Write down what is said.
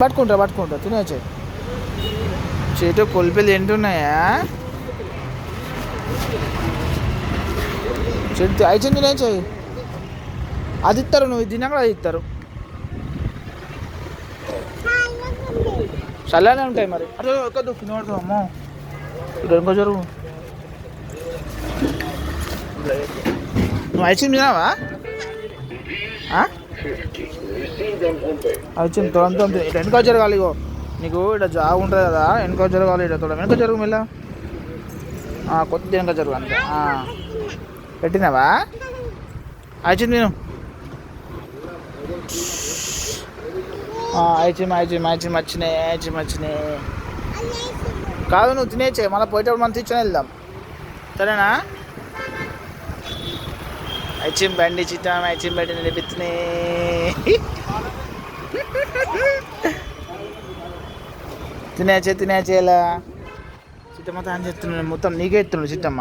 పట్టుకుంటా పట్టుకుంటా తినేచ్చే చేటు కొలిపిలు తింటున్నాయా? చెట్టు అయితే తినేచ్చే అది ఇస్తారు నువ్వు ఇది తిన్నా కూడా అది ఇస్తారు చల్లనే ఉంటాయి మరి. అరే ఎక్కదు తినవద్దు అమ్మో. ఇక్కడ ఇంకో జరుగు నువ్వు ఐస్ క్రీమ్ తినావా? ఆ? ఐస్ క్రీమ్ తొడంతో ఇట్లా వెనుక జరగాలి ఇగో. నీకు ఇక్కడ జాబ్ ఉంటుంది కదా వెనుక జరగాలి ఇక్కడ తొడ. వెనుక జరుగు మళ్ళా కొద్ది వెనుక జరుగు అంతే. పెట్టినావా? ఐస్ నేను. ఐచిమ్ ఐచిమ్ ఐచిమ్ వచ్చినాయి ఐచిమ్ వచ్చినాయి కాదు నువ్వు తినేచ్చే మళ్ళీ పోయేటప్పుడు మనం తెచ్చుకొని వెళ్దాం. సరేనా? ఐచిమ్ బండి చిత్తం ఐచిమ్ బండి నడిపిస్తున్నాయి తినేచే తినేచేలా చిట్టమ్మ తాను చెప్తున్నాను మొత్తం నీకే ఎత్తున్నాడు చిట్టమ్మ